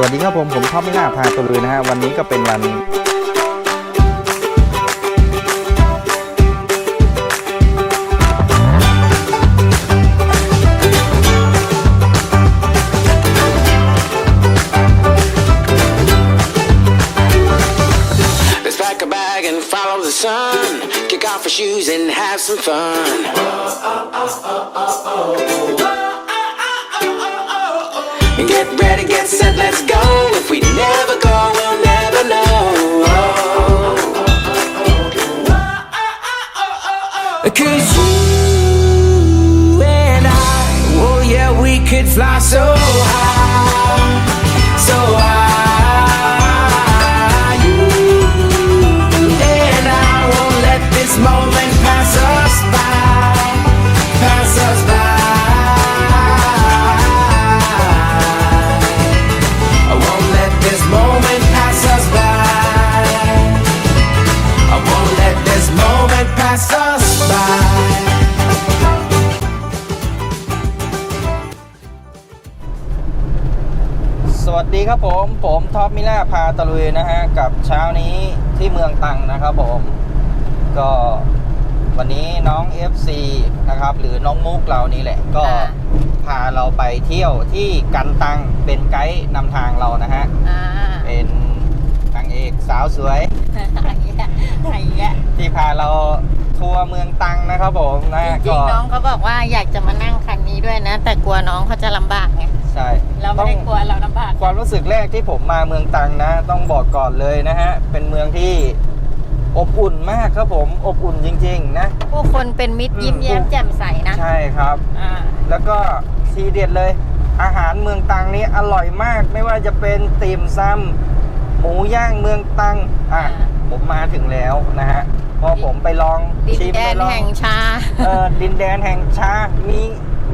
สวัสดีครับผม ผมท็อปไมิล่าพาตัวลุยนะฮะ วันนี้ก็เป็นวัน let's go. If we never go, we'll never. Cause you and I, oh yeah, we could fly so ครับผม ผมท็อปมิล่าพาตะลุยนะฮะ กับเช้านี้ที่เมืองตังนะครับผม ก็วันนี้น้อง FC นะครับ หรือน้องมุกเรานี่แหละ ก็อ่าพาเราไปเที่ยวที่กันตังเป็นไกด์นำทางเรานะฮะ อ่าเป็นนางเอกสาวสวยอะไรเงี้ยอะไรเงี้ยที่พาเราทัวร์เมืองตังนะครับผมนะจริก็ งๆน้องเขาบอกว่าอยากจะมานั่งคันนี้ด้วยนะ แต่กลัวน้องเขาจะลำบากไง ใช่เราไม่ต้องได้กลัวเราลำบากความรู้สึกแรกที่ผมมาเมืองตังนะ ต้องบอกก่อนเลยนะฮะ เป็นเมืองที่อบอุ่นมากครับผมอบอุ่นจริง ๆ นะ ผู้คนเป็นมิตรอืมยิ้มแย้มแจ่มใสนะ ใช่ครับอ่าแล้วก็ทีเด็ดเลย อาหารเมืองตังนี้อร่อยมากไม่ว่าจะเป็นติ่มซำหมูย่างเมืองตังอะผมมาถึงแล้วนะฮะพอผมไปลองดินชิมแดไปนลองแห่งชาเออดินแดนแห่งชามี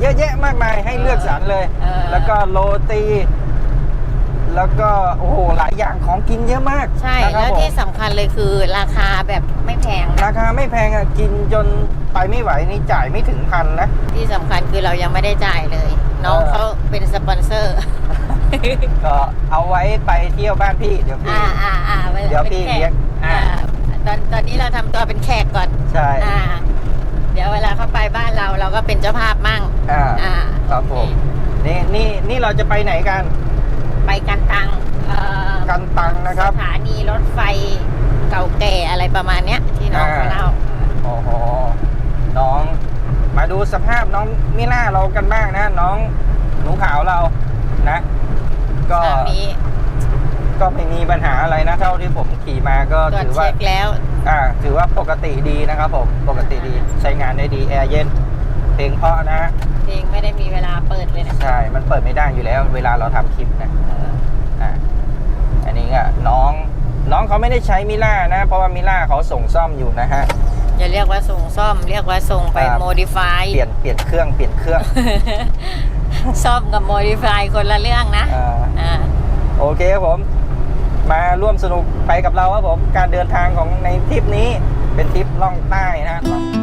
เยอะแยะมากมายให้เลือกสรรเลย เออ แล้วก็โรตี แล้วก็โอ้โหหลายอย่างของกินเยอะมากใช่ นะครับแล้วผมที่สำคัญเลยคือราคาแบบไม่แพงราคาไม่แพงอะกินจนไปไม่ไหวนี่จ่ายไม่ถึงพันนะ ที่สำคัญคือเรายังไม่ได้จ่ายเลย น้องเออ เขาเป็นสปอนเซอร์ ก็เอาไว้ไปเที่ยวบ้านพี่เดี๋ยวพี่ อ่าอ่าอ่าไเดี๋ยวพี่ป็นแขกเลี้ยงอ่า อ่าตอนตอนนี้เราทำตัวเป็นแขกก่อน ใช่ อ่า เดี๋ยวเวลาเขาไปบ้านเราเราก็เป็นเจ้าภาพมั่งอ่าอ่าครับผมนี่นี่นี่เราจะไปไหนกัน ไปกันตังเอ่อกันตังนะครับ สถานีรถไฟเก่าแก่อะไรประมาณเนี้ย ที่น้องอ่าเขาเล่าโอ้โหน้อง มาดูสภาพน้องมิล่าเรากันบ้างนะ น้องหนูขาวเรานะ ก็สามีก็ไม่มีปัญหาอะไรนะ เท่าที่ผมขี่มาก็ตรวจถือว่า เช็คแล้ว อ่าถือว่าปกติดีนะครับผมปกติดีใช้งานได้ดีแอร์เย็นเพลงเพราะนะเองไม่ได้มีเวลาเปิดเลยนะใช่ มันเปิดไม่ได้อยู่แล้ว เวลาเราทำคลิปนะเอออ่าอันนี้ก็น้องน้องเขาไม่ได้ใช้มิล่านะ เพราะว่ามิล่าเขาส่งซ่อมอยู่นะฮะอย่าเรียกว่าส่งซ่อม เรียกว่าส่งไปครับโมดิฟายเปลี่ยนเปลี่ยนเครื่องเปลี่ยนเครื่องซ่อมกับโมดิฟายคนละเรื่องนะอ่าอ่าโอเคครับผม มาร่วมสนุกไปกับเราครับผม การเดินทางของในทริปนี้เป็นทริปล่องใต้นะครับ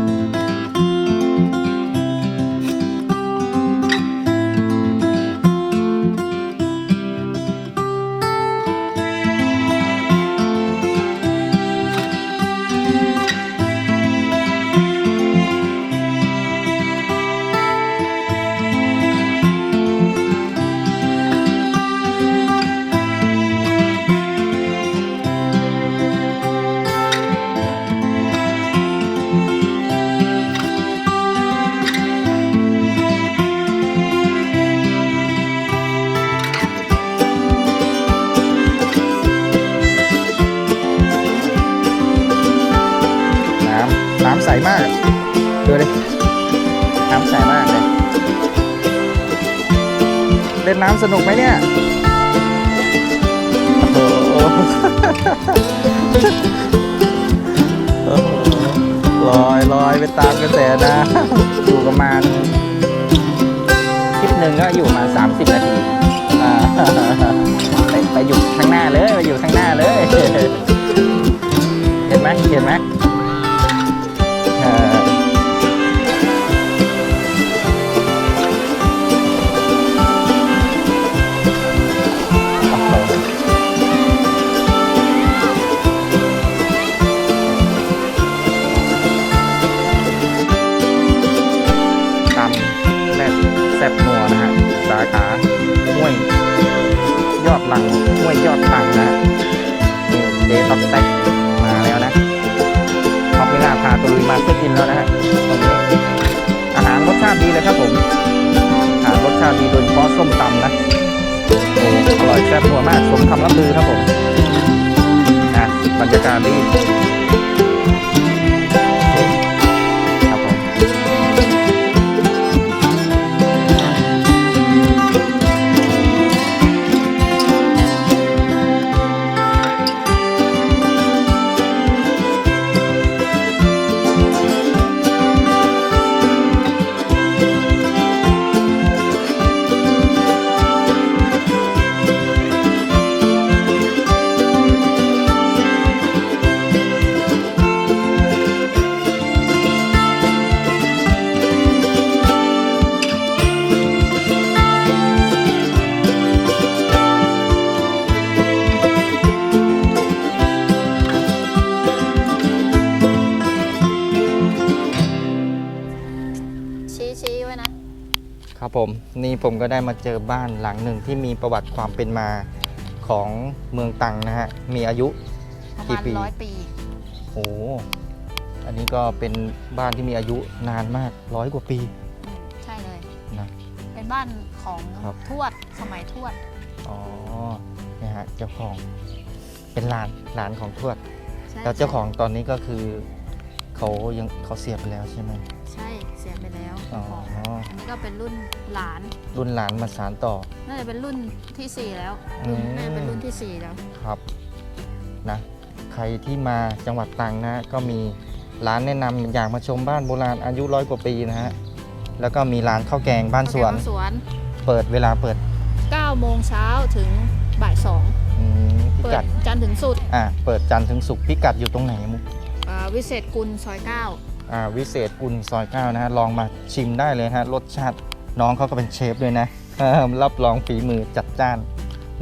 น้ำสนุกไหมเนี่ยโอ้ลอยลอยไปตามกระแสนะอยู่ประมาณคลิปหนึ่งก็อยู่มา 30 นาทีอ่าไปไปอยู่ข้างหน้าเลยไปอยู่ข้างหน้าเลย เห็นไหมเห็นไหม แซ่บนัวนะฮะ สาขาห้วย ยอดลังห้วยยอดตังนะฮะเดท็อกเต็กมาแล้วนะท็อปมิลาพาตุลุยมาเช็คอินแล้วนะฮะตรงนี้อาหารรสชาติดีเลยครับผมอาหารรสชาติดีโดยเฉพาะส้มตำนะอร่อยแซ่บนัวมากสมคำรับลือครับผมนะบรรยากาศดี ผมนี่ผมก็ได้มาเจอบ้านหลังหนึ่งที่มีประวัติความเป็นมาของเมืองตังนะฮะ มีอายุ ประกี่มาณปี ร้อยปี โอ้อันนี้ก็เป็นบ้านที่มีอายุนานมากร้อยกว่าปีอืมใช่เลย นะเป็นบ้านของครับ ทวดสมัยทวด อ๋อเนี่ยฮะเจ้าของเป็นหลานหลานของทวดใช่แล้วเจ้าของตอนนี้ก็คือเขายังเขาเสียไปแล้วใช่ไหมใช่ เสียไปแล้วอ๋อเจ้าของอันนี้ก็เป็นรุ่นหลาน รุ่นหลานมาสานต่อ น่าจะเป็นรุ่นที่สี่แล้วอืม น่าจะเป็นรุ่นที่สี่แล้ว ครับนะใครที่มาจังหวัดตรังนะก็มีร้านแนะนำอยากมาชมบ้านโบราณอายุร้อยกว่าปีนะฮะแล้วก็มีร้านข้าวแกงบ้านสวนข้าวแกงบ้าสวนเปิดเวลาเปิด9โมงเช้าถึงบ่าย2อืมพิเปิกัดดจันทร์ถึงศุกร์อ่าเปิดจันทร์ถึงศุกร์พิกัดอยู่ตรงไหนมุกอ่าวิเศษกุลซอยอ่า วิเศษกุลซอยเก้านะฮะลองมาชิมได้เลยฮะรสชาติน้องเขาก็เป็นเชฟด้วยนะเออรับรองฝีมือจัดจ้าน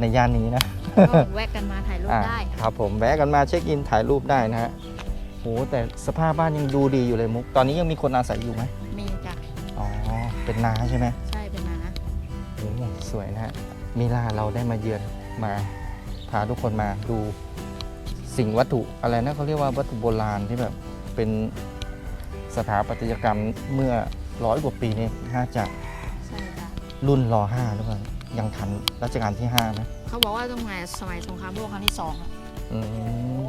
ในย่านนี้นะ9ก็แวะกันมาถ่ายรูปอ่าได้ครับผมแวะกันมาเช็คอินถ่ายรูปได้นะฮะโหแต่สภาพบ้านยังดูดีอยู่เลยมุก ตอนนี้ยังมีคนอาศัยอยู่ไหมมีจ้ะอ๋อเป็นนาใช่ไหมใช่เป็นนะโอ้สวยนะฮะมีลาเราได้มาเยือนมาพาทุกคนมาดูสิ่งวัตถุอะไรนะเขาเรียกว่าวัตถุโบราณที่แบบเป็น สถาปัตยกรรมเมื่อร้อยกว่าปีนี้น่าจะใช่จ้ะรุ่นรอห้าหรือเปล่ายังทันรัชกาลที่ห้าไหมเขาบอกว่าต้องมาสมัยสงครามโลกครั้งที่สองอะอืม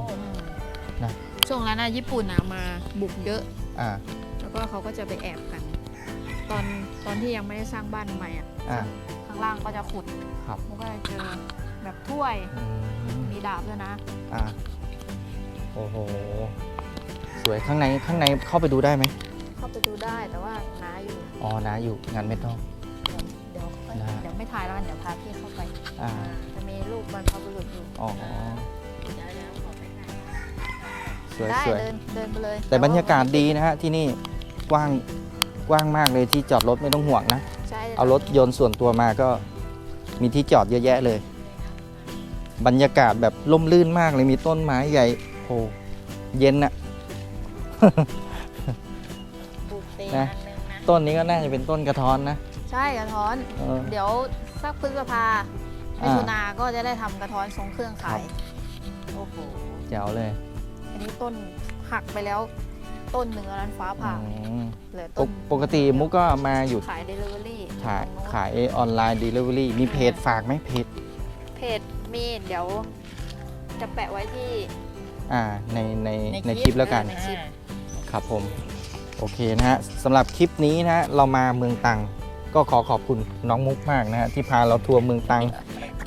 นะ ช่วงนั้นนะญี่ปุ่นอะมาบุกเยอะ อ่า แล้วก็เขาก็จะไปแอบกัน ตอนตอนที่ยังไม่ได้สร้างบ้านใหม่อะอ่า ข้างล่างก็จะขุดครับ มันก็จะเจอแบบถ้วยอืมมีดาบด้วยนะ อ่า โอ้โห สวยข้างในข้างในเข้าไปดูได้ไหมเข้าไปดูได้แต่ว่าหนาอยู่ อ๋อนะอยู่งานไม่ต้องเดี๋ยวเดี๋ยวได้ เดี๋ยวไม่ถ่ายแล้วกันเดี๋ยวพาพี่เข้าไป อ่าจะมีรูปบรรพบุรุษอยู่อ๋อเดี๋ยวเดี๋ยวขอไปถ่ายสวยได้สวยเดินเดินไปเลยแต่บรรยากาศดีนะฮะที่นี่กว้างกว้างมากเลยที่จอดรถไม่ต้องห่วงนะ ใช่เอารถยนต์ส่วนตัวมาก็มีที่จอดเยอะแยะเลย บรรยากาศแบบร่มรื่นมากเลยมีต้นไม้ใหญ่โอ้เย็นอะ ปลูกเตนะอันหนึงนะ ต้นนี้ก็น่าจะเป็นต้นกระท้อนนะใช่กระท้อน เออ เดี๋ยวสักพฤษภาอ่ามิถุนาก็จะได้ทำกระท้อนทรงเครื่องขาย โอ้โห แจ๋วเลยอันนี้ต้นหักไปแล้ว ต้นหนึ่งอันนั้นฟ้าผ่าอืมเหลือปต้กนปกติมุกก็มาอยู่ขายเดลิเวอรี่ขายขายออนไลน์ Delivery มีเพจฝากไหมเพจ เพจมีเดี๋ยว จะแปะไว้ที่ อ่าในในในคลิปแล้วกัน ในคลิป ครับผม โอเคนะฮะสำหรับคลิปนี้นะฮะเรามาเมืองตังก็ขอขอบคุณน้องมุกมากนะฮะที่พาเราทัวร์เมืองตัง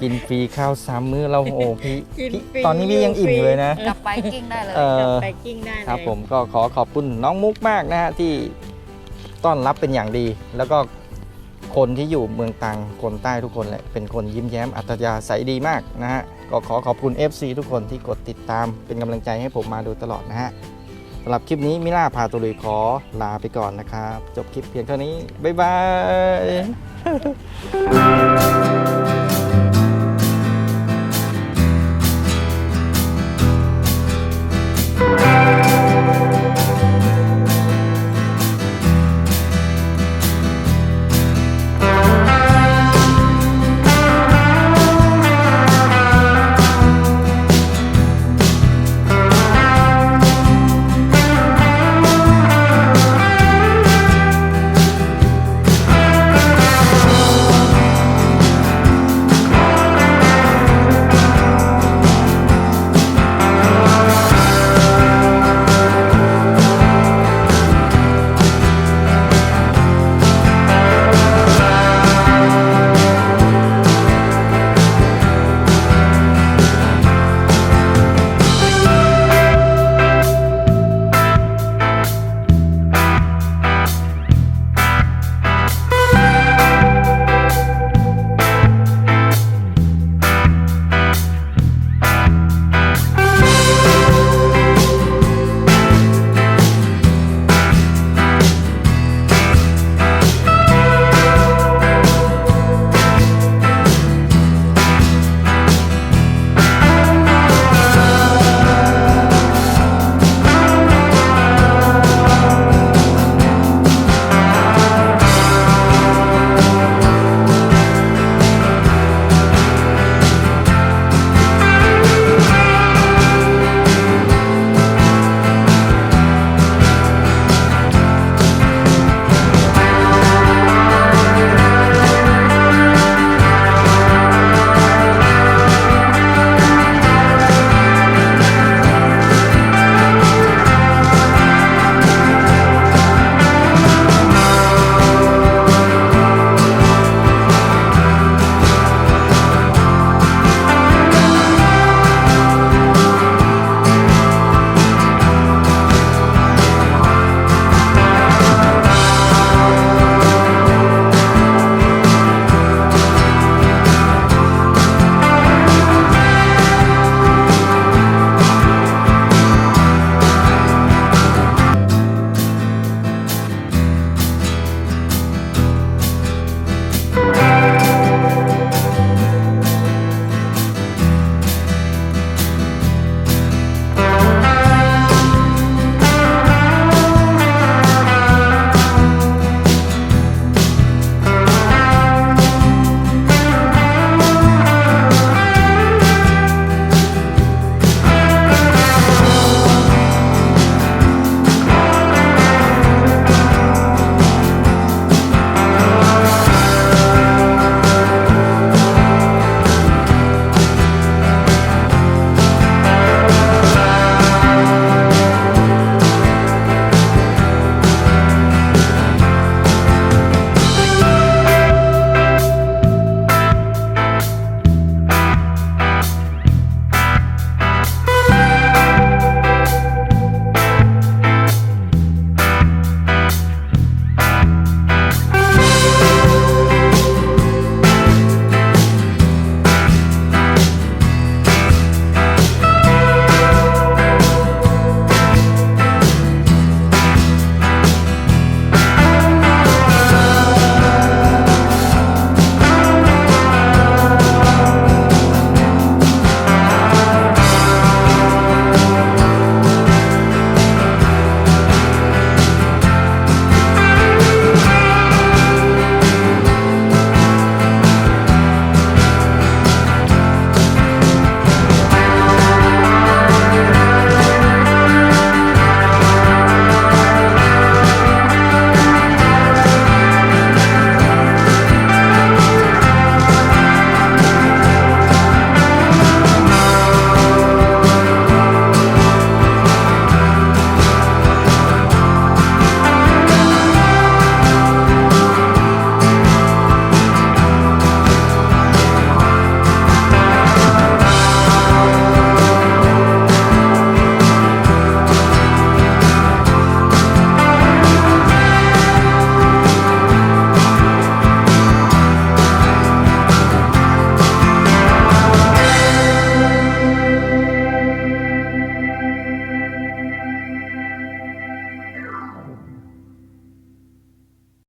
กินฟรีข้าวสามมื้อเราโอ้พี่พี่ตอนนี้พี่ยังอิ่มอยู่เลยนะ กลับไปกิ้งได้เลย เออไปกิ้งได้เลยครับผมก็ขอขอบคุณน้องมุกมากนะฮะที่ต้อนรับเป็นอย่างดี แล้วก็คนที่อยู่เมืองตังคนใต้ทุกคนแหละเป็นคนยิ้มแย้มอัตยาใสยดีมากนะฮะก็ขอขอบคุณ FC ทุกคนที่กดติดตามเป็นกำลังใจให้ผมมาโดยตลอดนะฮะ สำหรับคลิปนี้มิล่าพาตุลุยขอลาไปก่อนนะครับ จบคลิปเพียงเท่านี้ บ๊ายบาย